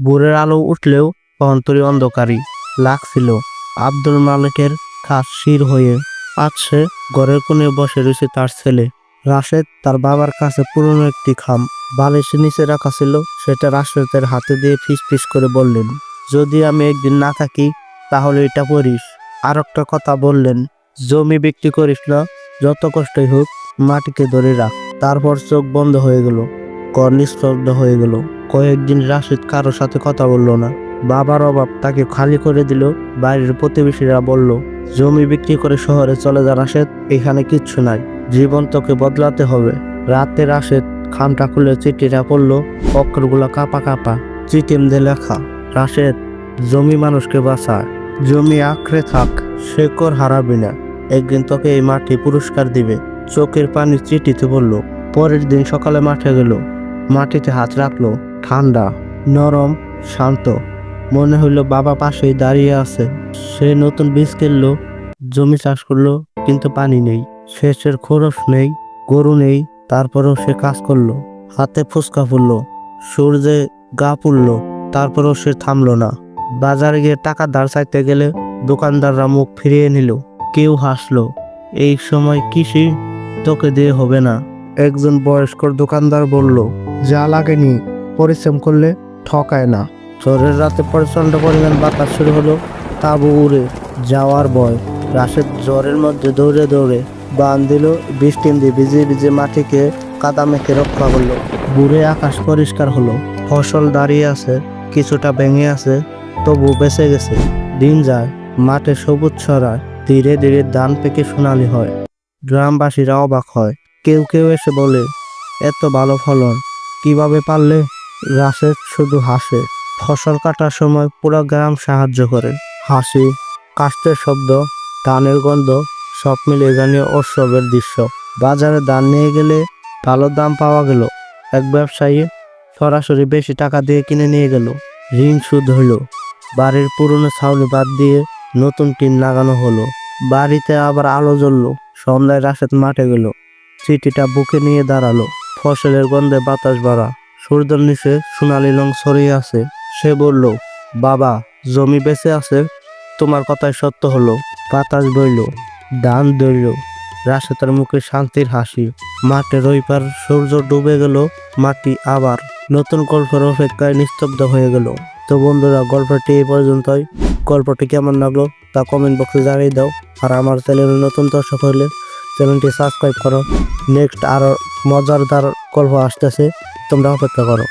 ভোরের আলো উঠলেও অন্তরে অন্ধকারই লাগছিল। আব্দুল মালিকের খাস শির হয়ে সে ঘরের কোণে বসে রয়েছে তার ছেলে। রাশেদ তার বাবার কাছে পুরনো একটি খাম। বালিশের নিচে রাখা ছিল, সেটা রাশেদের হাতে দিয়ে ফিস ফিস করে বললেন, যদি আমি একদিন না থাকি, তাহলে এটা পড়িস। আর একটা কথা বললেন, জমি বিক্রি করিস না, যত কষ্টই হোক, মাটিকে ধরে রাখ। তারপর চোখ বন্ধ হয়ে গেল কর হয়ে গেল। কয়েকদিন রাশিদ কারোর সাথে কথা বলল না। বাবার অভাব তাকে খালি করে দিল বাইরের প্রতিবেশীরা বলল, জমি বিক্রি করে শহরে চলে যা রাশেদ, এখানে কিচ্ছু নাই, জীবন তোকে বদলাতে হবে। রাতে রাশেদ খামটা খুলে চিঠিটা পড়ল, অক্ষরগুলো কাঁপা কাঁপা চিঠিম দিয়ে লেখা, রাশেদ, জমি মানুষকে বাঁচায় জমি আঁকড়ে থাক শেকর হারাবি না, একদিন তোকে এই মাটি পুরস্কার দিবে। চোখের পানি চিঠিতে বলল পরের দিন সকালে মাঠে গেল। মাটিতে হাত রাখল, ঠান্ডা, নরম, শান্ত। মনে হইল বাবা পাশেই দাঁড়িয়ে আছে। সে নতুন বীজ কিনলো, জমি চাষ করল, কিন্তু পানি নেই। শেষের খরচ নেই, গরু নেই, তারপরেও সে কাজ করল। হাতে ফুসকা ফুললো, সূর্যে গা পুড়লো, তারপরেও সে থামলো না। বাজারে গিয়ে টাকা ধার চাইতে গেলে দোকানদাররা মুখ ফিরিয়ে নিল। কেউ হাসলো, এই সময় কৃষি তোকে দিয়ে হবে না। একজন বয়স্কর দোকানদার বলল যা লাগেনি পরিশ্রম করলে ঠকায় না। ঝড়ের রাতে প্রচণ্ড পরিমাণ বাতাস শুরু হলো। তাবু উড়ে যাওয়ার ভয়। রাশেদ জ্বরের মধ্যে দৌড়ে দৌড়ে বান দিল, বৃষ্টি দিয়ে ভিজে ভিজে মাটিকে কাদা মেখে রক্ষা করল। বুড়ে আকাশ পরিষ্কার হলো। ফসল দাঁড়িয়ে আছে, কিছুটা ভেঙে আছে, তবু বেঁচে গেছে। দিন যায়, মাঠে সবুজ ছড়ায়। ধীরে ধীরে ধান পেকে সোনালি হয়। গ্রামবাসীরা অবাক হয়। কেউ কেউ এসে বলে, এত ভালো ফলন কীভাবে পারলে রাশেদ শুধু হাসে? ফসল কাটার সময় পুরো গ্রাম সাহায্য করে। হাসি কাস্তের শব্দ, ধানের গন্ধ, সব মিলে জানিয়ে উৎসবের দৃশ্য। বাজারে ধান নিয়ে গেলে ভালো দাম পাওয়া গেল। এক ব্যবসায়ী সরাসরি বেশি টাকা দিয়ে কিনে নিয়ে গেল। ঋণ সুদ হলো। বাড়ির পুরনো ছাউনি বাদ দিয়ে নতুন টিন লাগানো হলো। বাড়িতে আবার আলো জ্বললো। সন্ধ্যায় রাশেদ মাঠে গেল। চিঠিটা বুকে নিয়ে দাঁড়াল। ফসলের গন্ধে বাতাস বাড়া সূর্যের নিচে সোনালি রং ছড়িয়ে আছে। সে বলল, বাবা, জমি বেঁচে আছে? তোমার কথাই সত্য হলো। বাতাস বইল ধান দইল রাশেতার মুখে শান্তির হাসি। মাঠের ওই পার সূর্য ডুবে গেল, মাটি আবার নতুন গল্পের অপেক্ষায় নিস্তব্ধ হয়ে গেল। তো বন্ধুরা, গল্পটি এই পর্যন্তই। গল্পটি কেমন লাগল তা কমেন্ট বক্সে জানিয়ে দাও। আর আমার চ্যানেলে নতুন দর্শক হলে চ্যানেলটি সাবস্ক্রাইব করো। নেক্সট আরও মজারদার গল্প আসতেছে তোমরা অপেক্ষা করো।